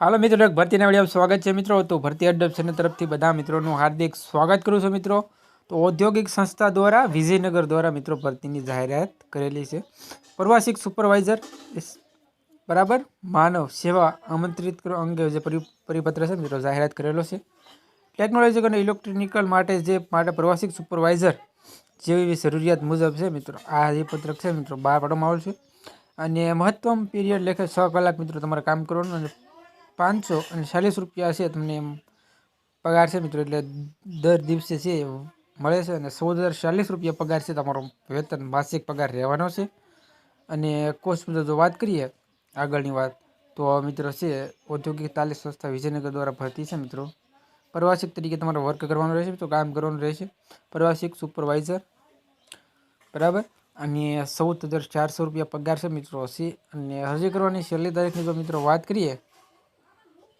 હાલો મિત્રો એક ભરતીના વીડિયો સ્વાગત છે મિત્રો. તો ભરતી અડ્ડપ તરફથી બધા મિત્રોનું હાર્દિક સ્વાગત કરું છું મિત્રો. તો ઔદ્યોગિક સંસ્થા દ્વારા, વિજયનગર દ્વારા મિત્રો ભરતીની જાહેરાત કરેલી છે. પ્રવાસિક સુપરવાઇઝર બરાબર? માનવ સેવા આમંત્રિત કરવા અંગે જે પરિ- પરિપત્ર છે મિત્રો, જાહેરાત કરેલો છે. ટેકનોલોજી અને ઇલેક્ટ્રોનિકલ માટે જે માટે પ્રવાસિક સુપરવાઇઝર જેવી જરૂરિયાત મુજબ છે મિત્રો, આ જે પત્રક છે મિત્રો બહાર પાડવામાં આવેલ છે. અને મહત્તમ પીરિયડ લેખે છ કલાક મિત્રો તમારે કામ કરવાનું અને પાંચસો અને ચાલીસ રૂપિયા છે તમને એમ પગાર છે મિત્રો, એટલે દર દિવસે છે મળે છે અને ચૌદ હજાર ચાલીસ રૂપિયા પગાર છે તમારો વેતન, માસિક પગાર રહેવાનો છે. અને કોર્સ મુજબ જો વાત કરીએ આગળની વાત, તો મિત્રો છે, ઔદ્યોગિક તાલીમ સંસ્થા વિજયનગર દ્વારા ભરતી છે મિત્રો. પ્રવાસિક તરીકે તમારે વર્ક કરવાનું રહેશે તો કામ કરવાનું રહેશે. પ્રવાસિક સુપરવાઇઝર બરાબર? અને ચૌદ હજાર ચારસો રૂપિયા પગાર છે મિત્રો છે અને અરજી કરવાની છેલ્લી તારીખની જો મિત્રો વાત કરીએ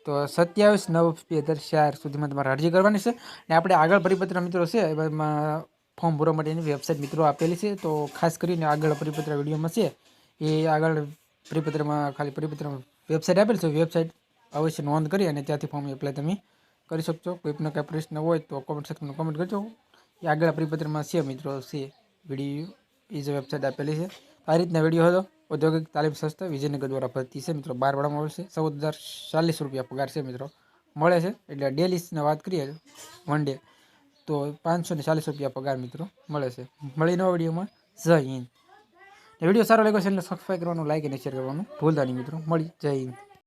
તો સત્યાવીસ નવ બે હજાર ચાર સુધીમાં તમારે અરજી કરવાની છે. અને આપણે આગળ પરિપત્ર મિત્રો છે એમાં ફોર્મ ભરવા માટેની વેબસાઇટ મિત્રો આપેલી છે. તો ખાસ કરીને આગળ પરિપત્ર વિડીયોમાં છે, એ આગળ પરિપત્રમાં, ખાલી પરિપત્રમાં વેબસાઇટ આપેલી છે. વેબસાઇટ અવશ્ય નોંધ કરી અને ત્યાંથી ફોર્મ એપ્લાય તમે કરી શકશો. કોઈ પણ કાંઈ પ્રશ્ન હોય તો કોમેન્ટ સેક્શનમાં કોમેન્ટ કરજો. એ આગળ પરિપત્રમાં છે મિત્રો, છે વીડિયો એ જે વેબસાઇટ આપેલી છે. આ રીતના વીડિયો હતો. ઔદ્યોગિક તાલીમ સંસ્થા વિજયનગર દ્વારા ભરતી છે. મિત્રો, બાર વાળામાં આવશે ચૌદ હજાર ચાલીસ રૂપિયા પગાર છે, મિત્રો. મળે છે. એટલે ડેલીસને વાત કરીએ વન ડે તો પાંચસો ને ચાલીસ રૂપિયા પગાર, મિત્રો, મળે છે. મળી નવા વિડીયોમાં જય હિન્દ. વીડિયો સારો લાગ્યો છે એટલે સબસ્ક્રાઈબ કરવાનું લાઈક અને શેર કરવાનું ભૂલતા નહીં, મિત્રો. મળી જય હિન્દ.